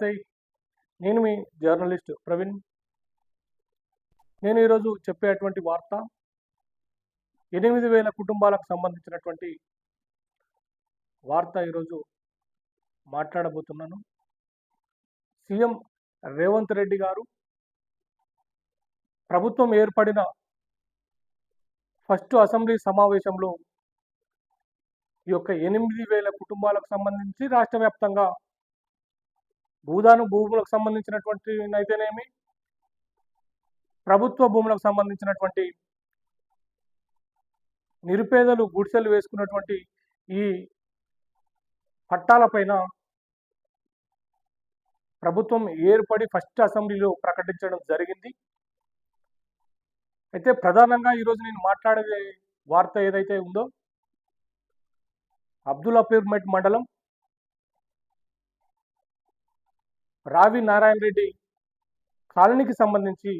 నమస్తే. నేను మీ జర్నలిస్ట్ ప్రవీణ్. నేను ఈరోజు చెప్పేటువంటి వార్త ఎనిమిది వేల కుటుంబాలకు సంబంధించినటువంటి వార్త ఈరోజు మాట్లాడబోతున్నాను. సీఎం రేవంత్ రెడ్డి గారు ప్రభుత్వం ఏర్పడిన ఫస్ట్ అసెంబ్లీ సమావేశంలో ఈ యొక్క ఎనిమిది వేల కుటుంబాలకు సంబంధించి రాష్ట్ర వ్యాప్తంగా భూదాను భూములకు సంబంధించినటువంటి అయితేనేమి ప్రభుత్వ భూములకు సంబంధించినటువంటి నిరుపేదలు గుడిసెలు వేసుకున్నటువంటి ఈ పట్టాలపైన ప్రభుత్వం ఏర్పడి ఫస్ట్ అసెంబ్లీలో ప్రకటించడం జరిగింది. అయితే ప్రధానంగా ఈరోజు నేను మాట్లాడే వార్త ఏదైతే ఉందో అబ్దుల్ అపీర్మెట్ మండలం రావి నారాయణ రెడ్డి కాలనీకి సంబంధించి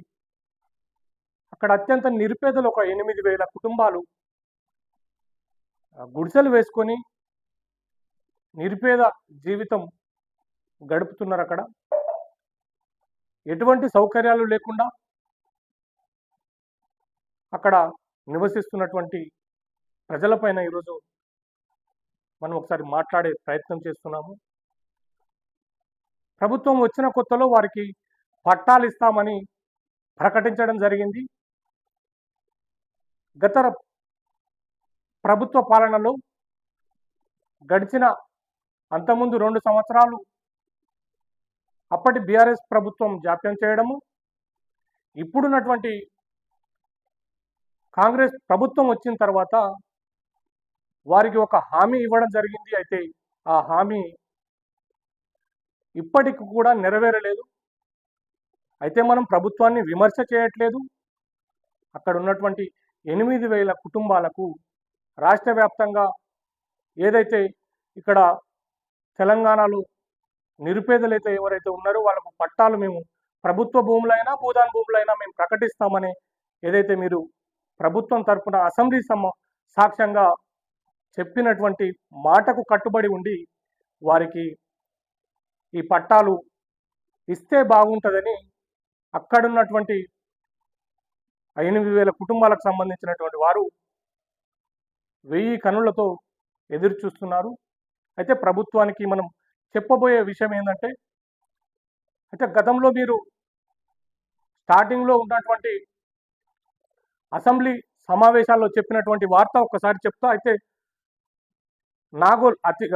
అక్కడ అత్యంత నిరుపేదలు ఒక ఎనిమిది వేల కుటుంబాలు గుడిసెలు వేసుకొని నిరుపేద జీవితం గడుపుతున్నారు అక్కడ. ఎటువంటి సౌకర్యాలు లేకుండా అక్కడ నివసిస్తున్నటువంటి ప్రజలపైన ఈరోజు మనం ఒకసారి మాట్లాడే ప్రయత్నం చేస్తున్నాము. ప్రభుత్వం వచ్చిన కొత్తలో వారికి పట్టాలు ఇస్తామని ప్రకటించడం జరిగింది. గత ప్రభుత్వ పాలనలో గడిచిన అంతకుముందు రెండు సంవత్సరాలు అప్పటి బీఆర్ఎస్ ప్రభుత్వం జాప్యం చేయడము ఇప్పుడున్నటువంటి కాంగ్రెస్ ప్రభుత్వం వచ్చిన తర్వాత వారికి ఒక హామీ ఇవ్వడం జరిగింది. అయితే ఆ హామీ ఇప్పటికి కూడా నెరవేరలేదు. అయితే మనం ప్రభుత్వాన్ని విమర్శ చేయట్లేదు. అక్కడ ఉన్నటువంటి ఎనిమిది వేల కుటుంబాలకు రాష్ట్ర వ్యాప్తంగా ఏదైతే ఇక్కడ తెలంగాణలో నిరుపేదలైతే ఎవరైతే ఉన్నారో వాళ్ళకు పట్టాలు మేము ప్రభుత్వ భూములైనా భూదాన్ భూములైనా మేము ప్రకటిస్తామని ఏదైతే మీరు ప్రభుత్వం తరఫున అసెంబ్లీ సమ సాక్ష్యంగా చెప్పినటువంటి మాటకు కట్టుబడి ఉండి వారికి ఈ పట్టాలు ఇస్తే బాగుంటుందని అక్కడున్నటువంటి ఎనిమిది వేల కుటుంబాలకు సంబంధించినటువంటి వారు వెయ్యి కనులతో ఎదురు చూస్తున్నారు. అయితే ప్రభుత్వానికి మనం చెప్పబోయే విషయం ఏంటంటే అయితే గతంలో మీరు స్టార్టింగ్లో ఉన్నటువంటి అసెంబ్లీ సమావేశాల్లో చెప్పినటువంటి వార్త ఒక్కసారి చెప్తా. అయితే నాగోల్ అతి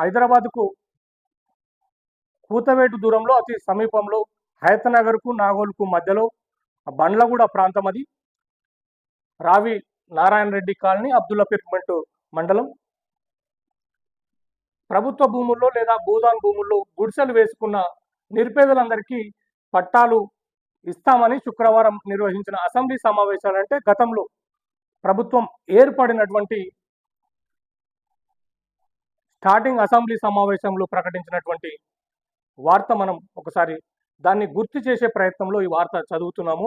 హైదరాబాద్కు కూతవేటు దూరంలో అతి సమీపంలో హైతనగర్కు నాగోల్కు మధ్యలో బండ్లగూడ ప్రాంతం అది రావి నారాయణ రెడ్డి కాలనీ అబ్దుల్లాపీర్మెంట్ మండలం. ప్రభుత్వ భూముల్లో లేదా భూదాన్ భూముల్లో గుడిసెలు వేసుకున్న నిరుపేదలందరికీ పట్టాలు ఇస్తామని శుక్రవారం నిర్వహించిన అసెంబ్లీ సమావేశాలు అంటే గతంలో ప్రభుత్వం ఏర్పడినటువంటి స్టార్టింగ్ అసెంబ్లీ సమావేశంలో ప్రకటించినటువంటి వార్త మనం ఒకసారి దాన్ని గుర్తు చేసే ప్రయత్నంలో ఈ వార్త చదువుతున్నాము.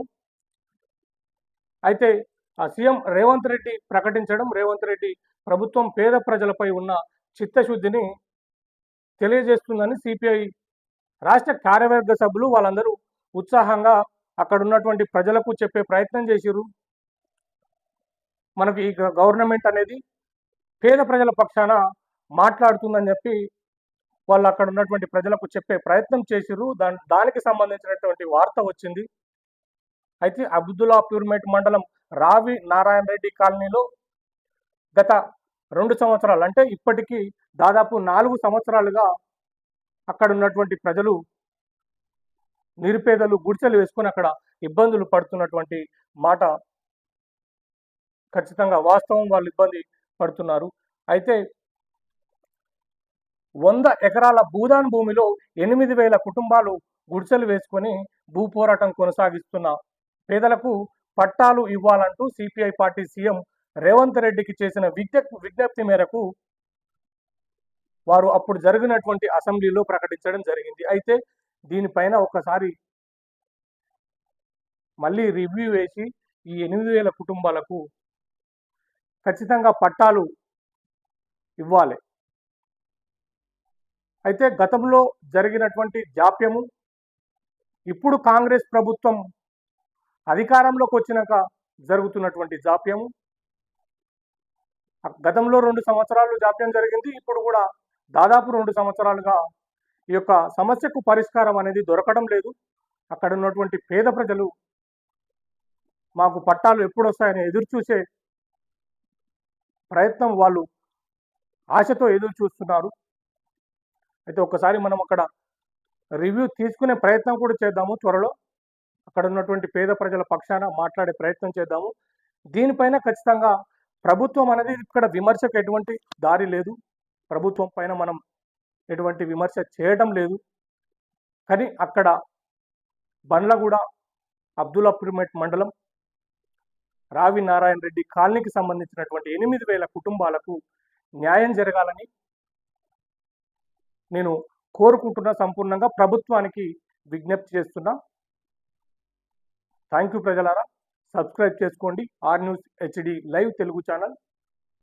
అయితే ఆ సీఎం రేవంత్ రెడ్డి ప్రకటించడం రేవంత్ రెడ్డి ప్రభుత్వం పేద ప్రజలపై ఉన్న చిత్తశుద్ధిని తెలియజేస్తుందని సిపిఐ రాష్ట్ర కార్యవర్గ సభ్యులు వాళ్ళందరూ ఉత్సాహంగా అక్కడ ఉన్నటువంటి ప్రజలకు చెప్పే ప్రయత్నం చేసిర్రు. మనకి ఈ గవర్నమెంట్ అనేది పేద ప్రజల పక్షాన మాట్లాడుతుందని చెప్పి వాళ్ళు అక్కడ ఉన్నటువంటి ప్రజలకు చెప్పే ప్రయత్నం చేసిర్రు. దాని దానికి సంబంధించినటువంటి వార్త వచ్చింది. అయితే అబ్దుల్లాపూర్మేట్ మండలం రావి నారాయణ రెడ్డి కాలనీలో గత రెండు సంవత్సరాలు అంటే ఇప్పటికీ దాదాపు నాలుగు సంవత్సరాలుగా అక్కడ ఉన్నటువంటి ప్రజలు నిరుపేదలు గుడిసెలు వేసుకొని అక్కడ ఇబ్బందులు పడుతున్నటువంటి మాట ఖచ్చితంగా వాస్తవం వాళ్ళు ఇబ్బంది పడుతున్నారు. అయితే వంద ఎకరాల భూదాన్ భూమిలో ఎనిమిది వేల కుటుంబాలు గుడిసెలు వేసుకొని భూ పోరాటం కొనసాగిస్తున్న పేదలకు పట్టాలు ఇవ్వాలంటూ సిపిఐ పార్టీ సీఎం రేవంత్ రెడ్డికి చేసిన విజ్ఞప్తి విజ్ఞప్తి మేరకు వారు అప్పుడు జరిగినటువంటి అసెంబ్లీలో ప్రకటించడం జరిగింది. అయితే దీనిపైన ఒకసారి మళ్ళీ రివ్యూ వేసి ఈ ఎనిమిది వేల కుటుంబాలకు ఖచ్చితంగా పట్టాలు ఇవ్వాలి. అయితే గతంలో జరిగినటువంటి జాప్యము ఇప్పుడు కాంగ్రెస్ ప్రభుత్వం అధికారంలోకి వచ్చినాక జరుగుతున్నటువంటి జాప్యము గతంలో రెండు సంవత్సరాలు జాప్యం జరిగింది ఇప్పుడు కూడా దాదాపు రెండు సంవత్సరాలుగా ఈ యొక్క సమస్యకు పరిష్కారం అనేది దొరకడం లేదు. అక్కడ ఉన్నటువంటి పేద ప్రజలు మాకు పట్టాలు ఎప్పుడు వస్తాయని ఎదురు చూసే ప్రయత్నం వాళ్ళు ఆశతో ఎదురు చూస్తున్నారు. అయితే ఒకసారి మనం అక్కడ రివ్యూ తీసుకునే ప్రయత్నం కూడా చేద్దాము త్వరలో. అక్కడ ఉన్నటువంటి పేద ప్రజల పక్షాన మాట్లాడే ప్రయత్నం చేద్దాము. దీనిపైన ఖచ్చితంగా ప్రభుత్వం అనేది ఇక్కడ విమర్శకు ఎటువంటి దారి లేదు. ప్రభుత్వం పైన మనం ఎటువంటి విమర్శ చేయడం లేదు. కానీ అక్కడ బండ్లగూడ అబ్దుల్లాపూర్మెట్ మండలం రావి నారాయణ రెడ్డి కాలనీకి సంబంధించినటువంటి ఎనిమిది వేల కుటుంబాలకు న్యాయం జరగాలని నేను కోరుకుంటున్నా సంపూర్ణంగా ప్రభుత్వానికి విజ్ఞప్తి చేస్తున్నా. థ్యాంక్ యూ ప్రజలారా. సబ్స్క్రైబ్ చేసుకోండి. R news HD live Telugu channel.